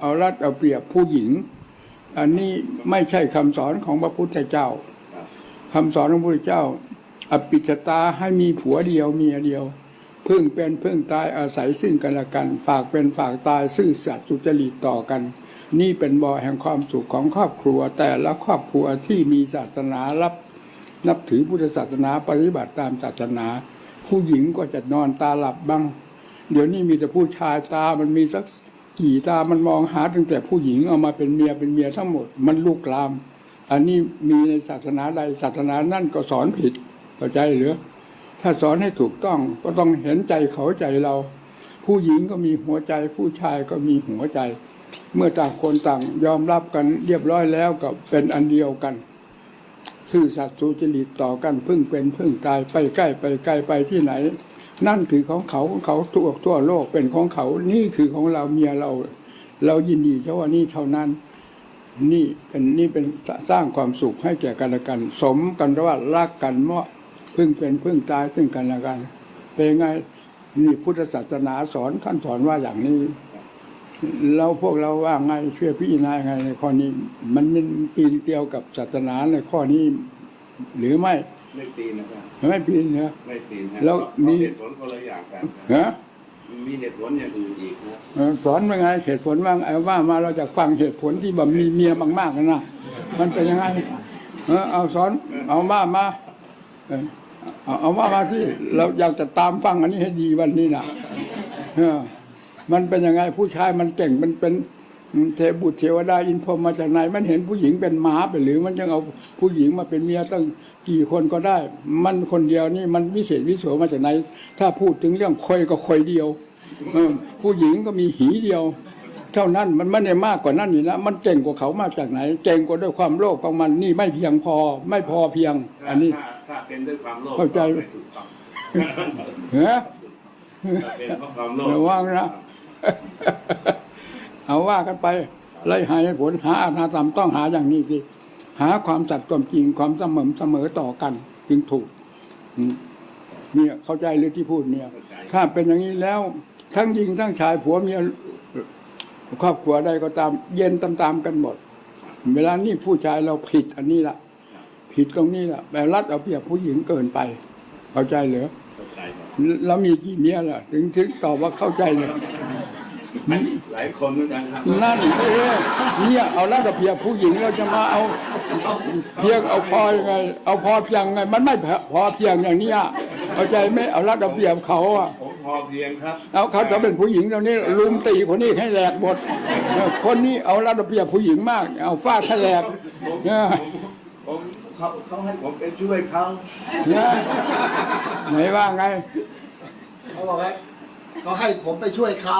เอารัดเอาเปรียบผู้หญิง อันนี้ไม่ใช่คำสอนของพระพุทธเจ้าคำสอนของพระพุทธเจ้า อปิชตาให้มีผัวเดียวเมียเดียว พึ่งเป็นพึ่งตายอาศัยซึ่งกันและกัน ฝากเป็นฝากตายซื่อสัตย์สุจริตต่อกัน นี่เป็นบ่อแห่งความสุขของครอบครัว แต่ละครอบครัวที่มีศาสนารับนับถือพุทธศาสนาปฏิบัติตามศาสนา ผู้หญิงก็จะนอนตาหลับบ้าง เดี๋ยวนี้มีแต่ผู้ชายตามันมีสัก กี่ตามันมองหาตั้งแต่ผู้หญิงเอามาเป็นเมียเป็นเมียทั้งหมด มันลุกลาม อันนี้มีในศาสนาใดศาสนานั่นก็สอนผิดเข้าใจหรือ ถ้าสอนให้ถูกต้องก็ต้องเห็นใจเขาใจเรา ผู้หญิงก็มีหัวใจ ผู้ชายก็มีหัวใจ เมื่อต่างคนต่างยอมรับกันเรียบร้อยแล้วก็เป็นอันเดียวกันซื่อสัตย์สุจริตต่อกันพึ่งเป็นพึ่งตายไปใกล้ไปไกลไปที่ไหน นั่นคือของเขาของเขาทั่วทั่วโลกเป็นของเขา นี่คือของเราเมียเรา เรายินดีเฉพาะนี่เท่านั้น นี่เป็นนี่เป็นสร้างความสุขให้แก่กันและกัน สมกันว่ารักกันเมื่อพึ่งเป็นพึ่งตายซึ่งกันและกัน เป็นไงนี่พุทธศาสนาสอนท่านสอนว่าอย่างนี้เราพวกเราว่าไงช่วยพี่นายไงในข้อนี้ มันเป็นปีนเดียวกับศาสนาในข้อนี้ หรือไม่ ไม่ตีนะครับ ไม่ปีนเหรอ ไม่ตีนะแล้วเพราะมีเหตุผลคนละอย่างกันฮะมีเหตุผลอย่างอื่นอีกนะเออสอนว่าไงเหตุผลว่าไงว่ามาเราจะฟังเหตุผลที่แบบมีเมียมากๆนะนะมันเป็นยังไงเออเอาสอนเอามามาเออเอาเอามามาที่เราอยากจะตามฟังอันนี้ให้ดีวันนี้นะเออมันเป็นยังไงผู้ชายมันเก่งมันเป็น เทพบุตรเทวดาอินพรหมมาจากไหนมันเห็นผู้หญิงเป็นหมาไปหรือมันยังเอาผู้หญิงมาเป็นเมียตั้งกี่คนก็ได้ มันคนเดียวนี่มันวิเศษวิโสมาจากไหน ถ้าพูดถึงเรื่องคอยก็คอยเดียวเออผู้หญิงก็มีหีเดียว เท่านั้นมันไม่ได้มากกว่านั้นนี่นะมันเก่งกว่าเขามาจากไหนเก่งกว่าด้วยความโลภของมันนี่ไม่เพียงพอ ไม่พอเพียง อันนี้ถ้าถ้าเป็นด้วยความโลภเข้าใจก็ไม่ถูกต้องเฮ้ยถ้าเป็นเพราะความโลภระวังนะ เอาว่ากันไปไล่หาเหตุผลหาอาณาธรรมต้องหาอย่างนี้สิหาความสัตย์ความจริงความเสมอเสมอต่อกัน จึงถูกอืมเนี่ยเข้าใจหรือที่พูดเนี่ย ถ้าเป็นอย่างนี้แล้ว ทั้งหญิงทั้งชายผัวเมียครอบครัวใดก็ตาม เย็นตามๆกันหมด เวลานี้ผู้ชายเราผิดอันนี้ละผิดตรงนี้ละแต่รัดเอาเปรียบผู้หญิงเกินไป เข้าใจเหรอเข้าใจครับแล้วมีกี่เมียล่ะ ถึงถึงตอบว่าเข้าใจเลย หลายคนเหมือนกันครับนั่นเองเนี่ยเอารัดเอาเปรียบผู้หญิงเราจะมาเอาเพียงเอาพอยังไงเอาพอเพียงไง มันไม่พอเพียงอย่างเนี้ยเข้าใจไหมเอารัดเอาเปรียบเขาอะผมพอเพียงครับเอาเขาจะเป็นผู้หญิงตรงนี้ลุมตีคนนี้ให้แหลกหมดเออคนนี้เอารัดเอาเปรียบผู้หญิงมาก เอาฟาดให้แหลกผมเนี่ยผมเขาเขาให้ผมไปช่วยเขาเนี่ยไหนว่าไงเขาบอกว่าเขาให้ผมไปช่วยเขา